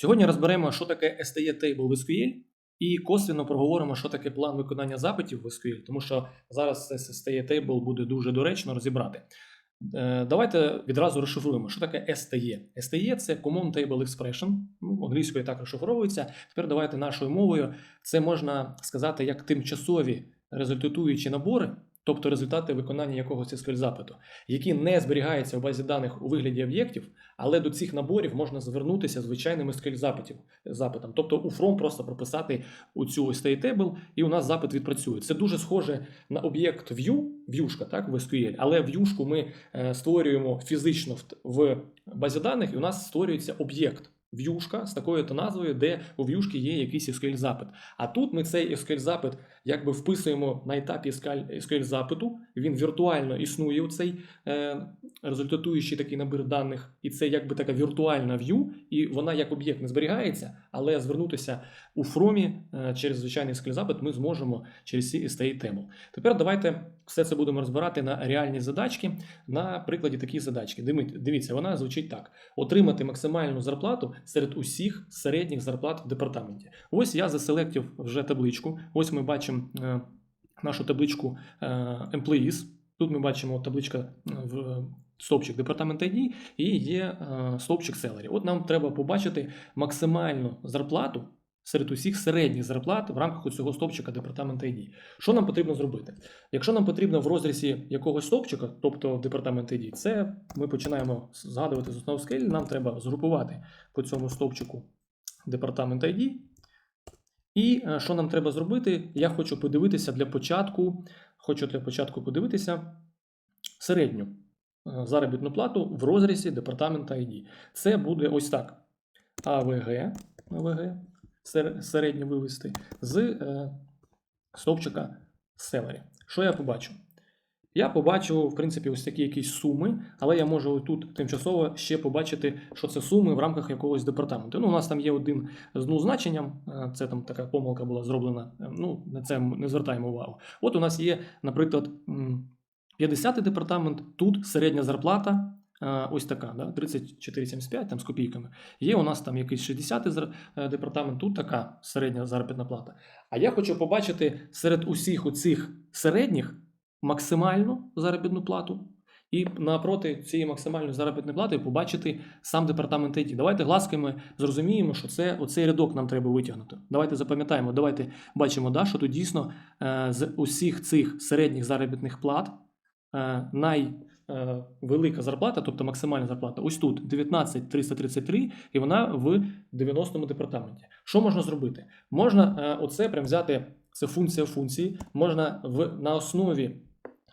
Сьогодні розберемо, що таке STE Table в SQL, і косвенно проговоримо, що таке план виконання запитів в SQL, тому що зараз це STE Table буде дуже доречно розібрати. Е, Давайте відразу розшифруємо, що таке STE. STE – це Common Table Expression, ну, англійською так розшифровується. Тепер давайте нашою мовою. Це можна сказати як тимчасові результатуючі набори, тобто результати виконання якогось SQL запиту, які не зберігаються в базі даних у вигляді об'єктів, але до цих наборів можна звернутися звичайним SQL запитів, запитом. Тобто у from просто прописати у цю STE table, і у нас запит відпрацює. Це дуже схоже на об'єкт view, в'юшка, так, в SQL, але в'юшку ми е, створюємо фізично в базі даних, і у нас створюється об'єкт. В'юшка з такою-то назвою, де у в'юшки є якийсь SQL запит. А тут ми цей SQL запит якби вписуємо на етапі SQL запиту. Він віртуально існує у цей е, результатуючий такий набір даних, і це якби така віртуальна view, і вона як об'єкт не зберігається, але звернутися у фромі е, через звичайний SQL запит ми зможемо через ці STA table. Тепер давайте все це будемо розбирати на реальні задачки. На прикладі такі задачки. Дивіться, вона звучить так: отримати максимальну зарплату серед усіх середніх зарплат в департаменті. Ось я заселектив вже табличку. Ось ми бачимо е, нашу табличку е, Employees. Тут ми бачимо табличка е, в стовпчик департамент ID і є е, стовпчик Salary. От нам треба побачити максимальну зарплату серед усіх середніх зарплат в рамках цього стовпчика департамент ID. Що нам потрібно зробити? Якщо нам потрібно в розрізі якогось стовпчика, тобто департамент ID, це ми починаємо згадувати з основ скелі, нам треба згрупувати по цьому стовпчику департамент ID. І е, що нам треба зробити? Я хочу подивитися для початку, хочу для початку подивитися середню е, заробітну плату в розрізі департамента ID. Це буде ось так: АВГ, АВГ сер- середньо вивести з е, стовпчика Salary. Що я побачу? Я побачу, в принципі, ось такі якісь суми, але я можу тут тимчасово ще побачити, що це суми в рамках якогось департаменту. Ну, у нас там є один з ну значенням, е, це там така помилка була зроблена. е, Ну, на це не звертаємо увагу. От у нас є, наприклад, 50-й департамент, тут середня зарплата. е, Ось така, да, 34,75 там з копійками. Є у нас там якийсь 60-й е, департамент, тут така середня заробітна плата. А я хочу побачити серед усіх оцих середніх максимальну заробітну плату, і напроти цієї максимальної заробітної плати побачити сам департамент IT. Давайте глазками зрозуміємо, що це оцей рядок нам треба витягнути. Давайте запам'ятаємо, давайте бачимо, да, що тут дійсно е, з усіх цих середніх заробітних плат е, найвелика зарплата, тобто максимальна зарплата, ось тут 19 і вона в 90-му департаменті. Що можна зробити? Можна е, оце прям взяти, це функція функції, можна в, на основі е,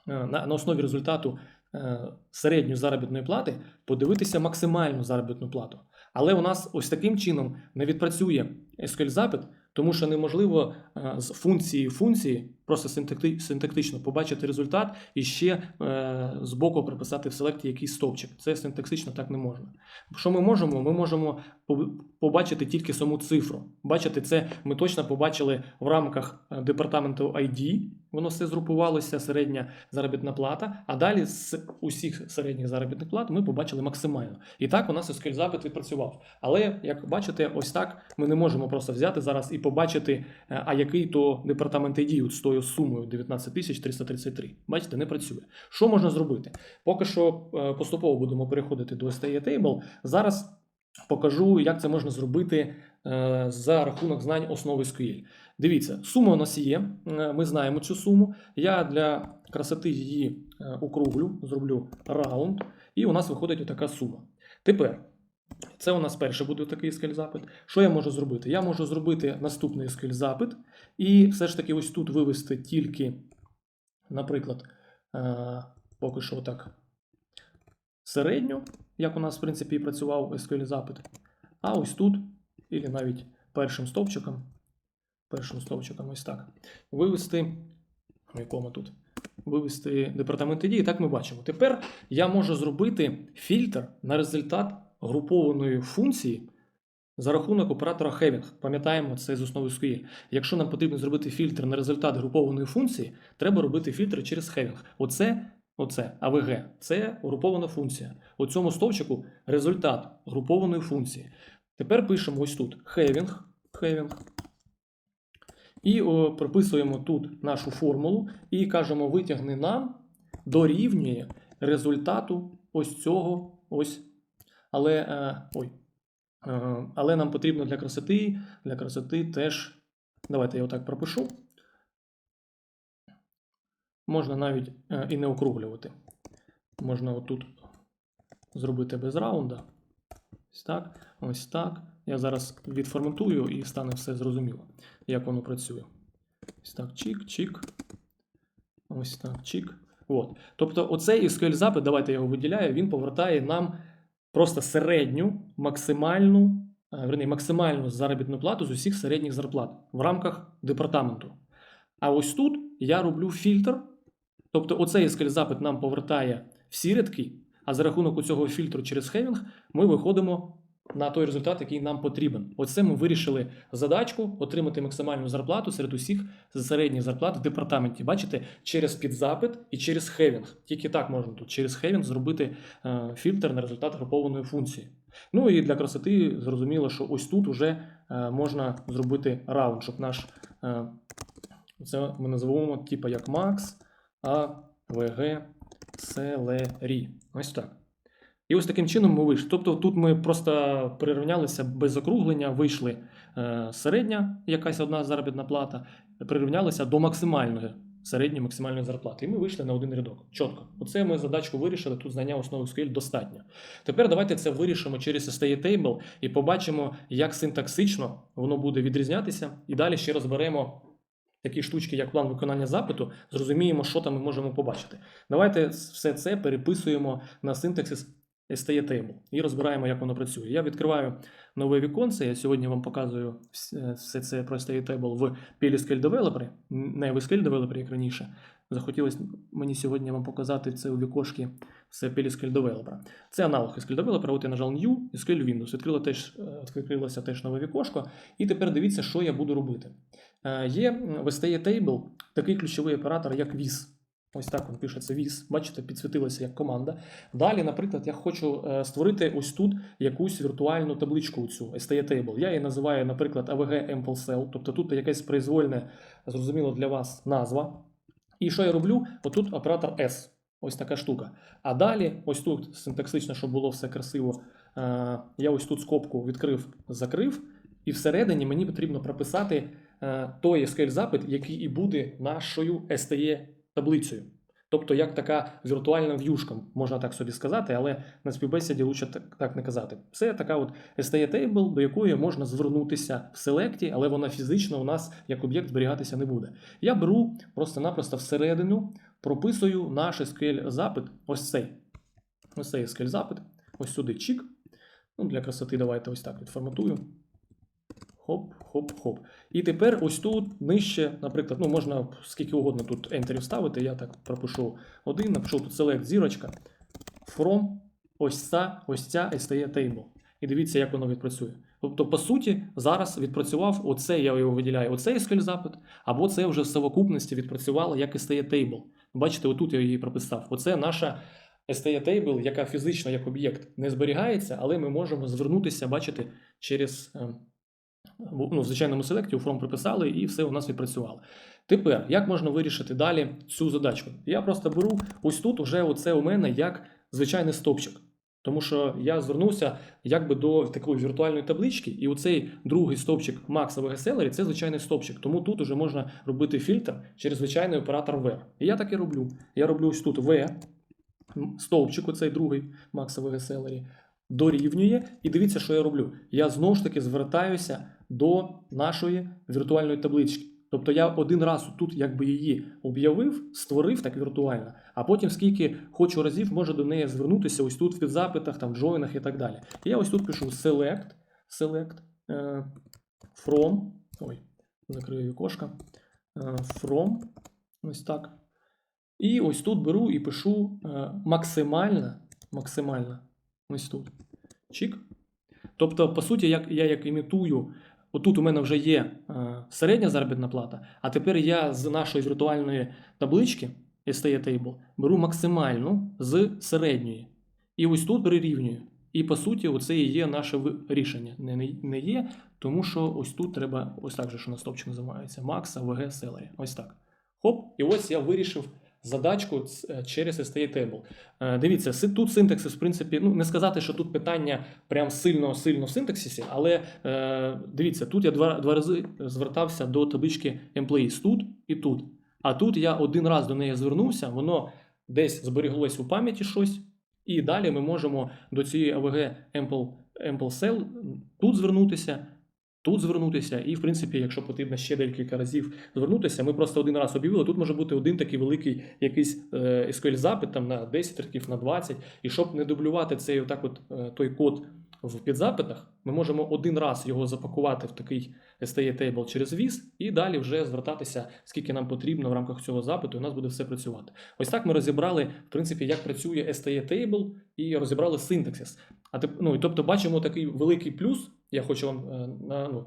на, на основі результату е, середньої заробітної плати подивитися максимальну заробітну плату. Але у нас ось таким чином не відпрацює SQL запит, тому що неможливо е, з функції функції просто синтакти- синтактично побачити результат і ще е, збоку приписати в селекті якийсь стовпчик. Це синтаксично так не можна. Що ми можемо? Ми можемо побачити тільки саму цифру. Бачите, це ми точно побачили в рамках е, департаменту ID. Воно все згрупувалося, середня заробітна плата. А далі з усіх середніх заробітних плат ми побачили максимально. І так у нас SQL запит відпрацював. Але як бачите, ось так ми не можемо просто взяти зараз і побачити, е, а який то департамент ID з тою сумою 19 333. Бачите, не працює. Що можна зробити? Поки що е, поступово будемо переходити до STE Table. Зараз покажу, як це можна зробити е, за рахунок знань основи SQL. Дивіться, сума у нас є. е, Ми знаємо цю суму. Я для красоти її округлю, зроблю раунд, і у нас виходить отака сума. Тепер. Це у нас перший буде такий SQL запит. Що я можу зробити? Я можу зробити наступний SQL запит, і все ж таки ось тут вивести тільки, наприклад, е, поки що так середню, як у нас, в принципі, і працював SQL запит. А ось тут, і навіть першим стовпчиком, першим стовпчиком ось так, вивести, в якому тут, вивести департамент ID, і так ми бачимо. Тепер я можу зробити фільтр на результат групованої функції за рахунок оператора Having. Пам'ятаємо це з основи SQL. Якщо нам потрібно зробити фільтр на результат групованої функції, треба робити фільтр через Having. Оце, оце AVG, це групована функція. У цьому стовпчику результат групованої функції. Тепер пишемо ось тут having, having. І о, прописуємо тут нашу формулу і кажемо, витягни нам дорівнює результату ось цього ось. Але, е, ой, е, але нам потрібно для красоти, для красоти теж. Давайте я отак пропишу. Можна навіть е, і не округлювати. Можна отут зробити без раунда. Ось так, ось так. Я зараз відформатую і стане все зрозуміло, як воно працює. Ось так, чик, чик. Ось так, чик. От. Тобто, оцей SQL запит, давайте я його виділяю, він повертає нам просто середню, максимальну, е, верні, максимальну заробітну плату з усіх середніх зарплат в рамках департаменту. А ось тут я роблю фільтр. Тобто, оцей SQL запит нам повертає всі рядки, а за рахунок у цього фільтру через хевінг ми виходимо на той результат, який нам потрібен. Оце ми вирішили задачку отримати максимальну зарплату серед усіх середніх зарплат в департаменті. Бачите, через підзапит і через хевінг. Тільки так можна тут через хевінг зробити е, фільтр на результат групованої функції. Ну і для красоти зрозуміло, що ось тут вже е, можна зробити раунд, щоб наш е, це ми називаємо типу як Max, А, ВГ, Селері. Ось так. І ось таким чином ми вийшли. Тобто тут ми просто прирівнялися без округлення, вийшли е, середня, якась одна заробітна плата, прирівнялися до максимальної середньої максимальної зарплати. І ми вийшли на один рядок. Чітко. Оце ми задачку вирішили. Тут знання основи SQL достатньо. Тепер давайте це вирішимо через STA Table і побачимо, як синтаксично воно буде відрізнятися. І далі ще розберемо. Такі штучки, як план виконання запиту, зрозуміємо, що там ми можемо побачити. Давайте все це переписуємо на синтаксис STA Table і розбираємо, як воно працює. Я відкриваю нове віконце. Я сьогодні вам показую все це про STA Table в PLSQL Developer, не в SQL Developer, як раніше. Захотілося мені сьогодні вам показати це у вікошки все PLSQL Developer. Це аналог SQL Developer. От я нажав New, SQL Windows. Відкрило теж, е, відкрилося теж нове вікошко. І тепер дивіться, що я буду робити. Е, Є в STA Table такий ключовий оператор, як VIS. Ось так він пишеться VIS. Бачите, підсвітилося як команда. Далі, наприклад, я хочу е, створити ось тут якусь віртуальну табличку цю STA Table. Я її називаю, наприклад, AVG Ample Cell, тобто тут якась произвольна, зрозуміло для вас назва. І що я роблю? Отут оператор S. Ось така штука. А далі, ось тут синтаксично, щоб було все красиво, е, я ось тут скобку відкрив, закрив, і всередині мені потрібно прописати е, той SQL запит, який і буде нашою STE таблицею. Тобто, як така віртуальна в'юшка, можна так собі сказати, але на співбесіді лучше так, так не казати. Це така от STA Table, до якої можна звернутися в селекті, але вона фізично у нас як об'єкт зберігатися не буде. Я беру просто-напросто всередину, прописую наш SQL запит, ось цей. Ось цей SQL запит, ось сюди чік. Ну, для красоти давайте ось так відформатую. Хоп, хоп, хоп. І тепер ось тут нижче, наприклад, ну можна скільки угодно тут ентерів ставити. Я так пропишу один, напишу тут select зірочка. From ось ця, ось ця STE table. І дивіться, як воно відпрацює. Тобто, по суті, зараз відпрацював оце, я його виділяю, оцей SQL запит, або це вже в совокупності відпрацювало як STE table. Бачите, отут я її прописав. Оце наша STE table, яка фізично як об'єкт не зберігається, але ми можемо звернутися, бачите, через. Ну, в звичайному селекті у From приписали, і все у нас відпрацювало. Тепер, як можна вирішити далі цю задачку? Я просто беру ось тут, уже оце у мене як звичайний стопчик. Тому що я звернувся якби до такої віртуальної таблички, і оцей другий стовпчик Max VG це звичайний стовпчик. Тому тут уже можна робити фільтр через звичайний оператор V. І я так і роблю. Я роблю ось тут V, стовпчик, оцей другий Max VG дорівнює. І дивіться, що я роблю. Я знову ж таки звертаюся до нашої віртуальної таблички. Тобто я один раз тут якби її об'явив, створив так віртуально, а потім скільки хочу разів можу до неї звернутися ось тут в підзапитах, там, в джойнах і так далі. І я ось тут пишу select, select е, from, ой, закрию вікошка, е, from, ось так. І ось тут беру і пишу е, максимально, максимально, ось тут. Чик. Тобто, по суті, як, я як імітую Отут у мене вже є е, середня заробітна плата, а тепер я з нашої віртуальної таблички STA Table беру максимальну з середньої. І ось тут прирівнюю. І по суті, оце і є наше рішення. Не, не, є, тому що ось тут треба, ось так же, що на стопчик називається Max, AVG, Celery. Ось так. Хоп, і ось я вирішив задачку е, через STA Table. Е, Дивіться, тут синтаксис, в принципі, ну не сказати, що тут питання прям сильно-сильно в синтаксисі, але е, дивіться, тут я два, два рази звертався до таблички employees тут і тут. А тут я один раз до неї звернувся, воно десь зберіглось у пам'яті щось, і далі ми можемо до цієї AVG Ample, Cell тут звернутися, тут звернутися, і, в принципі, якщо потрібно ще декілька разів звернутися, ми просто один раз об'явили. Тут може бути один такий великий якийсь е, SQL запит там на 10 років, на 20, і щоб не дублювати цей отак от е, той код в підзапитах, ми можемо один раз його запакувати в такий STA Table через віз, і далі вже звертатися, скільки нам потрібно в рамках цього запиту, і у нас буде все працювати. Ось так ми розібрали, в принципі, як працює STA Table і розібрали синтаксис. А ну, тобто бачимо такий великий плюс. Я хочу вам е, на, ну,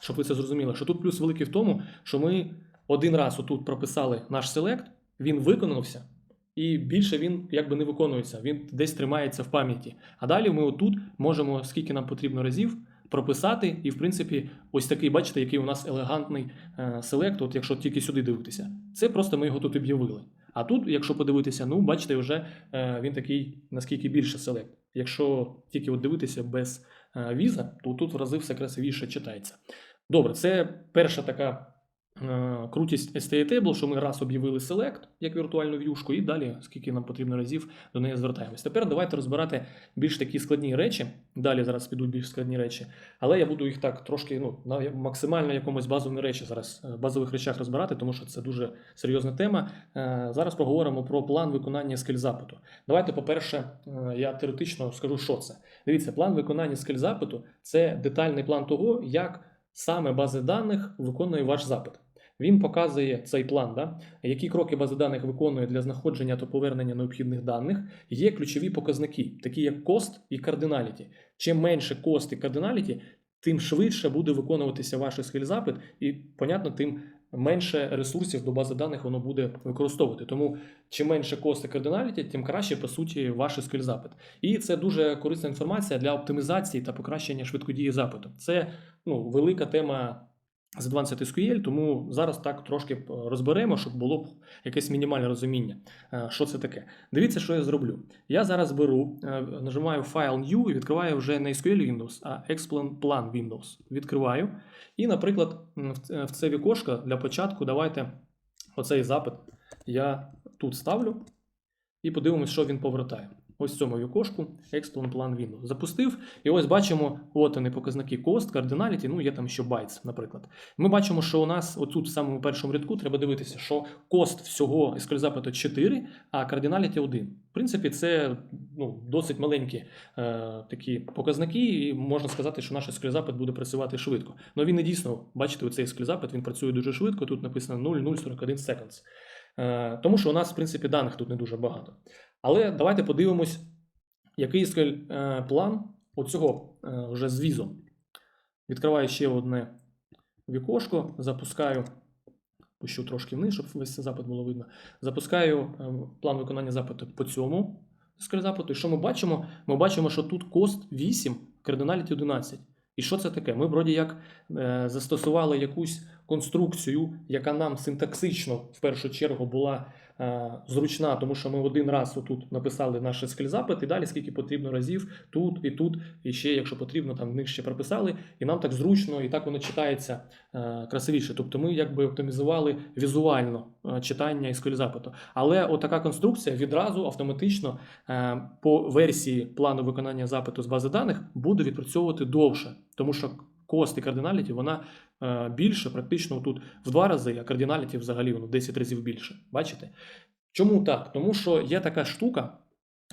щоб ви це зрозуміли, що тут плюс великий в тому, що ми один раз отут прописали наш селект, він виконався, і більше він якби не виконується, він десь тримається в пам'яті. А далі ми отут можемо, скільки нам потрібно разів, прописати, і в принципі, ось такий, бачите, який у нас елегантний е, селект, от якщо тільки сюди дивитися. Це просто ми його тут об'явили. А тут, якщо подивитися, ну бачите, вже е, він такий наскільки більше селект. Якщо тільки от дивитися без віза, то тут в рази все красивіше читається. Добре, це перша така е, крутість STA Table, що ми раз об'явили Select як віртуальну в'юшку, і далі, скільки нам потрібно разів, до неї звертаємось. Тепер давайте розбирати більш такі складні речі. Далі зараз підуть більш складні речі, але я буду їх так трошки ну, на максимально якомусь базові речі зараз, е, базових речах розбирати, тому що це дуже серйозна тема. Е, Зараз поговоримо про план виконання скель запиту. Давайте, по-перше, е, я теоретично скажу, що це. Дивіться, план виконання скель запиту це детальний план того, як саме бази даних виконує ваш запит. Він показує цей план, да? які кроки бази даних виконує для знаходження та повернення необхідних даних. Є ключові показники, такі як кост і кардиналіті. Чим менше кост і кардиналіті, тим швидше буде виконуватися ваш SQL запит, і, понятно, тим менше ресурсів до бази даних воно буде використовувати. Тому чим менше кост і кардиналіті, тим краще, по суті, ваш SQL запит. І це дуже корисна інформація для оптимізації та покращення швидкодії запиту. Це ну, велика тема з Advanced SQL, тому зараз так трошки розберемо, щоб було б якесь мінімальне розуміння, е, що це таке. Дивіться, що я зроблю. Я зараз беру, е, нажимаю File New і відкриваю вже не SQL Windows, а Explain Plan Windows. Відкриваю. І, наприклад, в це вікошко для початку давайте оцей запит я тут ставлю і подивимось, що він повертає. Ось в цьому вікошку Explain Plan Windows. Запустив, і ось бачимо, от вони показники cost, cardinality, ну є там ще bytes, наприклад. Ми бачимо, що у нас отут в самому першому рядку треба дивитися, що кост всього SQL запиту 4, а cardinality 1. В принципі, це ну, досить маленькі е, такі показники, і можна сказати, що наш SQL запит буде працювати швидко. Ну він не дійсно, бачите, оцей SQL запит він працює дуже швидко. Тут написано 0,041 seconds. Е, тому що у нас, в принципі, даних тут не дуже багато. Але давайте подивимось, який е, план оцього е, вже з візом. Відкриваю ще одне вікошко, запускаю, пущу трошки вниз, щоб весь запит було видно. Запускаю е, план виконання запиту по цьому запиту. І що ми бачимо? Ми бачимо, що тут кост 8, кардиналіті 11. І що це таке? Ми вроді як застосували якусь конструкцію, яка нам синтаксично в першу чергу була е, зручна, тому що ми один раз отут написали наш SQL запит, і далі скільки потрібно разів тут і тут, і ще, якщо потрібно, там нижче прописали, і нам так зручно, і так воно читається е, красивіше. Тобто ми якби оптимізували візуально е, читання SQL запиту. Але отака конструкція відразу автоматично по версії плану виконання запиту з бази даних буде відпрацьовувати довше, тому що кост і кардиналіті вона е, більше, практично тут в два рази, а кардиналіті взагалі воно 10 разів більше. Бачите? Чому так? Тому що є така штука,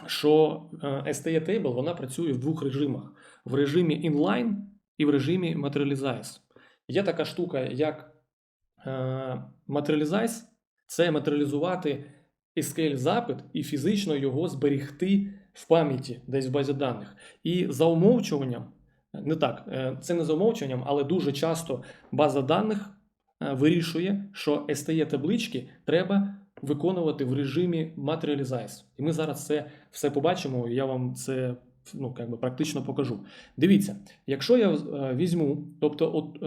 що е, STA Table вона працює в двох режимах: в режимі inline і в режимі Materialize. Є така штука, як е, Materialize – це матеріалізувати SQL запит і фізично його зберігти в пам'яті десь в базі даних. І за умовчуванням, не так, е, це не за умовчуванням, але дуже часто база даних е, вирішує, що STE таблички треба виконувати в режимі Materialize. І ми зараз це все побачимо. і Я вам це ну, як би практично покажу. Дивіться, якщо я е, візьму, тобто, от,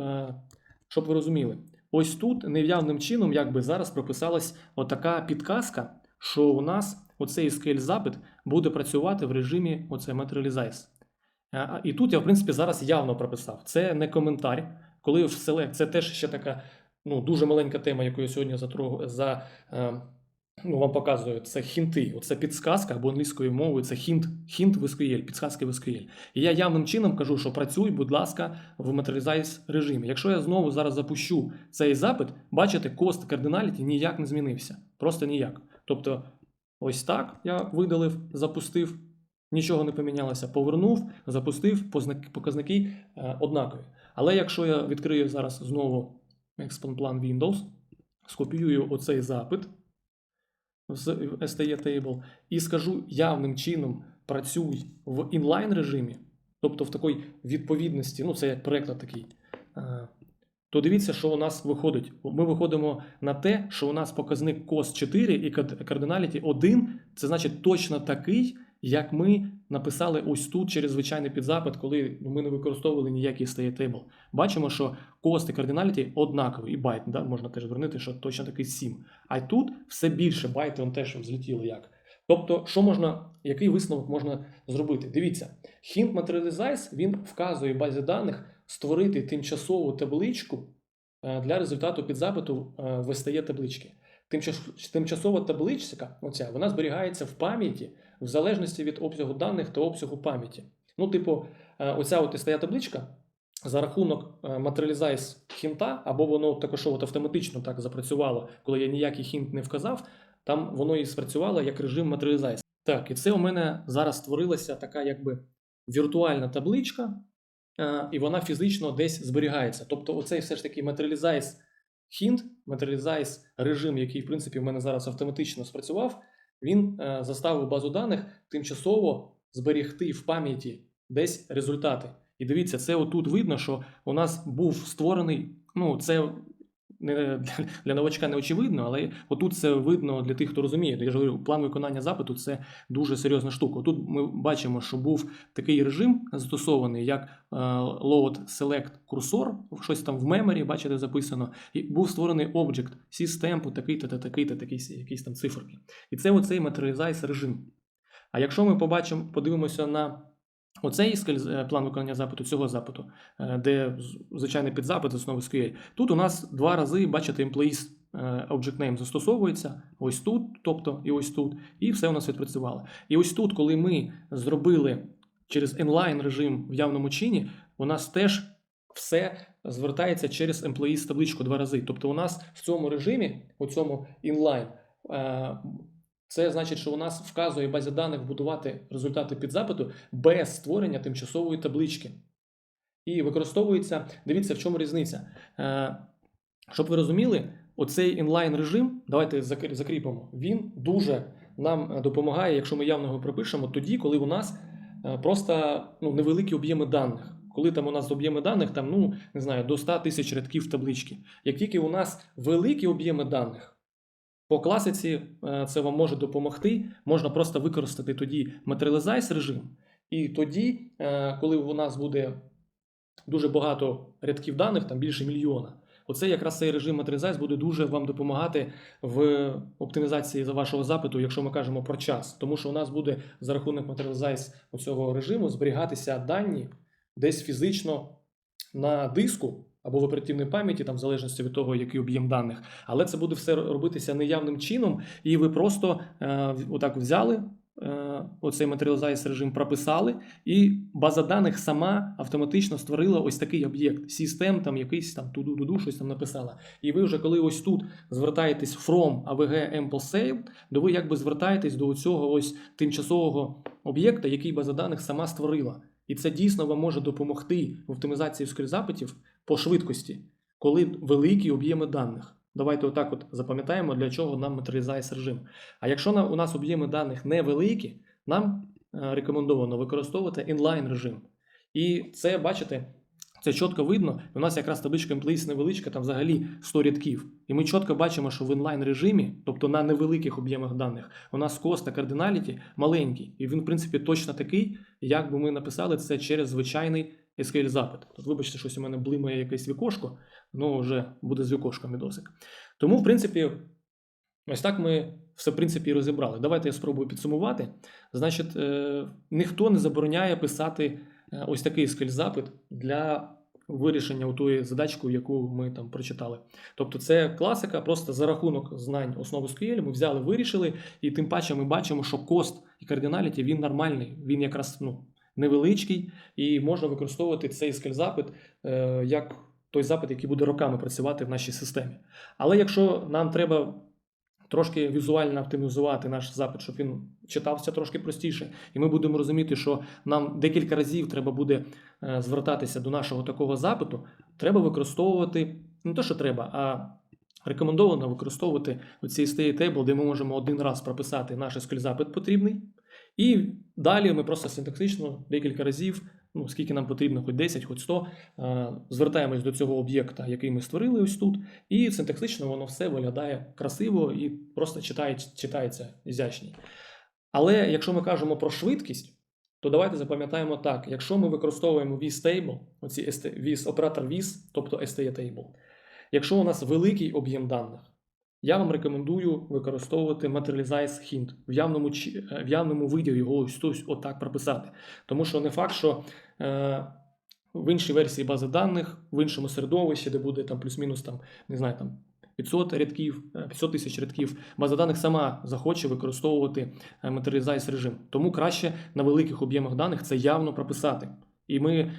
щоб ви розуміли, ось тут нев'явним чином якби зараз прописалась отака підказка, що у нас оцей SQL запит буде працювати в режимі оце Materialize. Е, І тут я, в принципі, зараз явно прописав. Це не коментар. Коли в Select, це теж ще така ну, дуже маленька тема, яку я сьогодні затрогу, за, е, ну, вам показую. Це хінти. Оце підсказка або англійською мовою це хінт, хінт в SQL, підсказки в. І я явним чином кажу, що працюй, будь ласка, в Materialize режимі. Якщо я знову зараз запущу цей запит, бачите, кост кардиналіті ніяк не змінився. Просто ніяк. Тобто, ось так я видалив, запустив. Нічого не помінялося, повернув, запустив, показники е, однакові. Але якщо я відкрию зараз знову Plan Windows, скопіюю оцей запит з STE Table і скажу явним чином працюй в інлайн режимі, тобто в такій відповідності, ну це як приклад такий, е, то дивіться, що у нас виходить. Ми виходимо на те, що у нас показник COS 4 і кардиналіті 1, це значить точно такий, як ми написали ось тут через звичайний підзапит, коли ми не використовували ніякий stay table. Бачимо, що і кардиналіті однакові, і байт, да? можна теж звернути, що точно такий 7. А тут все більше байти, он теж взлетіли як. Тобто, що можна, який висновок можна зробити? Дивіться, hint materialize, він вказує базі даних створити тимчасову табличку е, для результату підзапиту е, в STE таблички. Тимчас- Тимчасова табличка, оця, вона зберігається в пам'яті в залежності від обсягу даних та обсягу пам'яті. Ну, типу, е, оця от STE табличка за рахунок е, materialize хінта, або воно також от автоматично так запрацювало, коли я ніякий хінт не вказав, там воно і спрацювало як режим materialize. Так, і це у мене зараз створилася така якби віртуальна табличка, е, і вона фізично десь зберігається. Тобто, оцей все ж таки materialize хінт, materialize режим, який, в принципі, в мене зараз автоматично спрацював, він е, заставив базу даних тимчасово зберігти в пам'яті десь результати. І дивіться, це отут видно, що у нас був створений. Ну, це не для, для новачка не очевидно, але отут це видно для тих, хто розуміє. Я ж говорю, план виконання запиту це дуже серйозна штука. Тут ми бачимо, що був такий режим застосований, як е, load select cursor, щось там в меморі, бачите, записано, і був створений об'єкт system, такий-то, та такий-то, такий, якісь там циферки. І це оцей materialize режим. А якщо ми побачимо, подивимося на оцей е, план виконання запиту, цього запиту, е, де звичайний підзапит основи SQL, тут у нас два рази, бачите, employees е, object name застосовується, ось тут, тобто і ось тут, і все у нас відпрацювало. І ось тут, коли ми зробили через inline режим в явному чині, у нас теж все звертається через employees табличку два рази. Тобто у нас в цьому режимі, у цьому inline, це значить, що у нас вказує базі даних будувати результати підзапиту без створення тимчасової таблички. І використовується, дивіться, в чому різниця. Е, щоб ви розуміли, оцей інлайн режим, давайте закріпимо, він дуже нам допомагає, якщо ми явно його пропишемо, тоді, коли у нас е, просто ну, невеликі об'єми даних. Коли там у нас об'єми даних, там, ну, не знаю, до 100 тисяч рядків таблички. Як тільки у нас великі об'єми даних, по класиці е, це вам може допомогти. Можна просто використати тоді Materialize режим. І тоді, е, коли у нас буде дуже багато рядків даних, там більше мільйона, оце якраз цей режим Materialize буде дуже вам допомагати в оптимізації за вашого запиту, якщо ми кажемо про час. Тому що у нас буде за рахунок Materialize цього режиму зберігатися дані десь фізично на диску або в оперативній пам'яті, там в залежності від того, який об'єм даних. Але це буде все робитися неявним чином, і ви просто е, отак взяли. е, Оцей матеріалізайз режим прописали, і база даних сама автоматично створила ось такий об'єкт. Систем там якийсь там туду-дуду, щось там написала. І ви вже коли ось тут звертаєтесь from AVG Ample Sale, то ви якби звертаєтесь до цього ось тимчасового об'єкта, який база даних сама створила. І це дійсно вам може допомогти в оптимізації скрізапитів по швидкості, коли великі об'єми даних. Давайте отак от запам'ятаємо, для чого нам матеріалізайз режим. А якщо на- у нас об'єми даних невеликі, нам е, рекомендовано використовувати інлайн режим. І це, бачите, Це чітко видно. У нас якраз табличка Employees невеличка, там взагалі 100 рядків. І ми чітко бачимо, що в інлайн режимі, тобто на невеликих об'ємах даних, у нас кост та кардиналіті маленький. І він, в принципі, точно такий, як би ми написали це через звичайний SQL запит. Тут, вибачте, щось у мене блимає якесь вікошко, ну вже буде з вікошком відосик. Тому, в принципі, ось так ми все в принципі і розібрали. Давайте я спробую підсумувати. Значить, е, ніхто не забороняє писати е, ось такий скель-запит для вирішення тої задачки, яку ми там прочитали. Тобто, це класика, просто за рахунок знань основи SQL ми взяли, вирішили, і тим паче ми бачимо, що кост і кардиналіті він нормальний, він якраз ну, невеличкий, і можна використовувати цей скель-запит е, як той запит, який буде роками працювати в нашій системі. Але якщо нам треба трошки візуально оптимізувати наш запит, щоб він читався трошки простіше, і ми будемо розуміти, що нам декілька разів треба буде е, звертатися до нашого такого запиту, треба використовувати не те, що треба, а рекомендовано використовувати оцей state table, де ми можемо один раз прописати наш SQL запит потрібний, і далі ми просто синтаксично декілька разів. Ну, скільки нам потрібно, хоч 10, хоч 100, е, звертаємось до цього об'єкта, який ми створили ось тут, і синтаксично воно все виглядає красиво і просто читає, читається ізячні. Але якщо ми кажемо про швидкість, то давайте запам'ятаємо так: якщо ми використовуємо VSTable, оці оператор VS, тобто STA-table, якщо у нас великий об'єм даних, я вам рекомендую використовувати Materialize Hint в явному, в явному виді його ось, ось отак прописати. Тому що не факт, що е, в іншій версії бази даних, в іншому середовищі, де буде там плюс-мінус там, не знаю, там 500 рядків, 500 тисяч рядків, база даних сама захоче використовувати Materialize режим. Тому краще на великих об'ємах даних це явно прописати. І ми,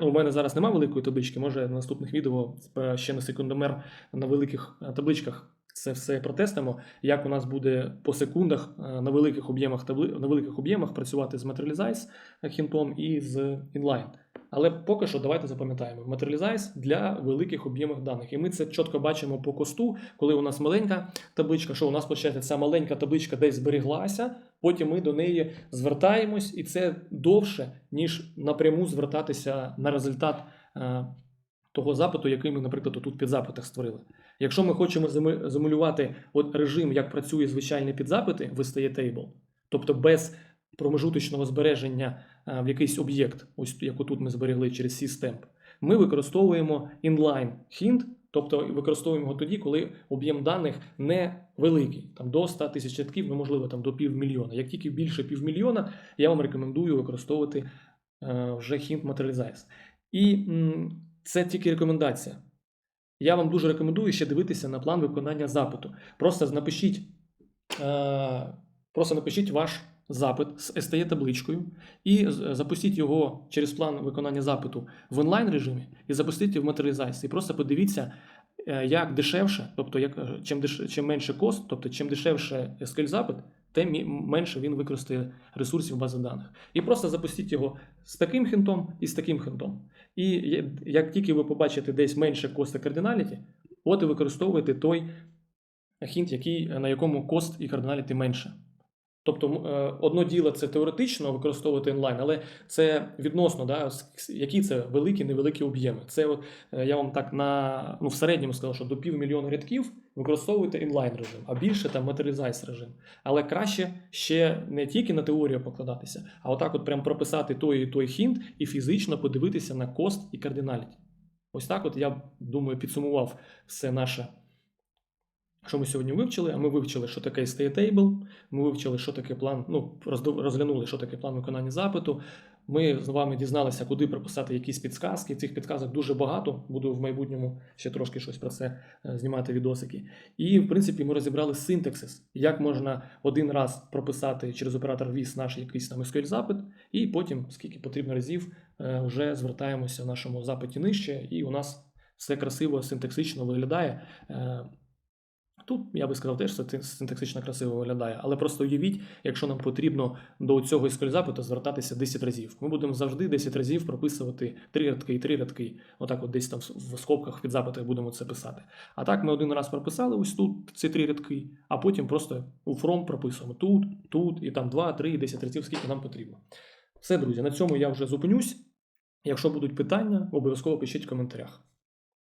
ну, у мене зараз немає великої таблички, може на наступних відео ще на секундомер на великих табличках це все протестимо, як у нас буде по секундах на великих об'ємах на великих об'ємах працювати з Materialize хінтом і з inline. Але поки що давайте запам'ятаємо Materialize для великих об'ємів даних. І ми це чітко бачимо по косту, коли у нас маленька табличка, що у нас почається ця маленька табличка десь зберіглася, потім ми до неї звертаємось, і це довше, ніж напряму звертатися на результат того запиту, який ми, наприклад, тут під запитах створили. Якщо ми хочемо замалювати от режим, як працює звичайний підзапити в STA Table, тобто без промежуточного збереження в якийсь об'єкт, ось як тут ми зберегли через C-Stamp, ми використовуємо inline hint, тобто використовуємо його тоді, коли об'єм даних не великий, там до 100 тисяч рядків, ну можливо, там до півмільйона. Як тільки більше півмільйона, я вам рекомендую використовувати вже hint Materialize. І це тільки рекомендація. Я вам дуже рекомендую ще дивитися на план виконання запиту. Просто напишіть, е, просто напишіть ваш запит з STE табличкою і запустіть його через план виконання запиту в онлайн режимі і запустіть в. І просто подивіться, е, як дешевше, тобто як, чим, деш, чим менше кост, тобто чим дешевше SQL запит, тим менше він використає ресурсів бази даних. І просто запустіть його з таким хінтом і з таким хінтом. І як тільки ви побачите десь менше коста кардиналіті, от і використовуєте той хінт, який, на якому кост і кардиналіті менше. Тобто, одно діло це теоретично використовувати онлайн, але це відносно, да, які це великі, невеликі об'єми. Це от, я вам так на ну, в середньому сказав, що до півмільйона рядків використовуйте інлайн режим, а більше там матеріалізайз режим. Але краще ще не тільки на теорію покладатися, а отак от прям прописати той і той хінт і фізично подивитися на кост і кардиналіті. Ось так от я думаю, підсумував все наше. Що ми сьогодні вивчили? А ми вивчили, що таке table, ми вивчили, що таке план, ну, розглянули, що таке план виконання запиту. Ми з вами дізналися, куди прописати якісь підсказки. Цих підказок дуже багато. Буду в майбутньому ще трошки щось про це е, знімати відосики. І, в принципі, ми розібрали синтаксис, як можна один раз прописати через оператор VIS наш якийсь там SQL запит, і потім, скільки потрібно разів, е, вже звертаємося в нашому запиті нижче, і у нас все красиво синтаксично виглядає. Тут я би сказав, теж це синтаксично красиво виглядає, але просто уявіть, якщо нам потрібно до цього SQL запиту звертатися 10 разів. Ми будемо завжди 10 разів прописувати 3 рядки і 3 рядки. Отак, от десь там в скобках під запитах будемо це писати. А так ми один раз прописали ось тут ці 3 рядки, а потім просто у from прописуємо тут, тут і там 2, 3, 10 разів, скільки нам потрібно. Все, друзі, на цьому я вже зупинюсь. Якщо будуть питання, обов'язково пишіть в коментарях.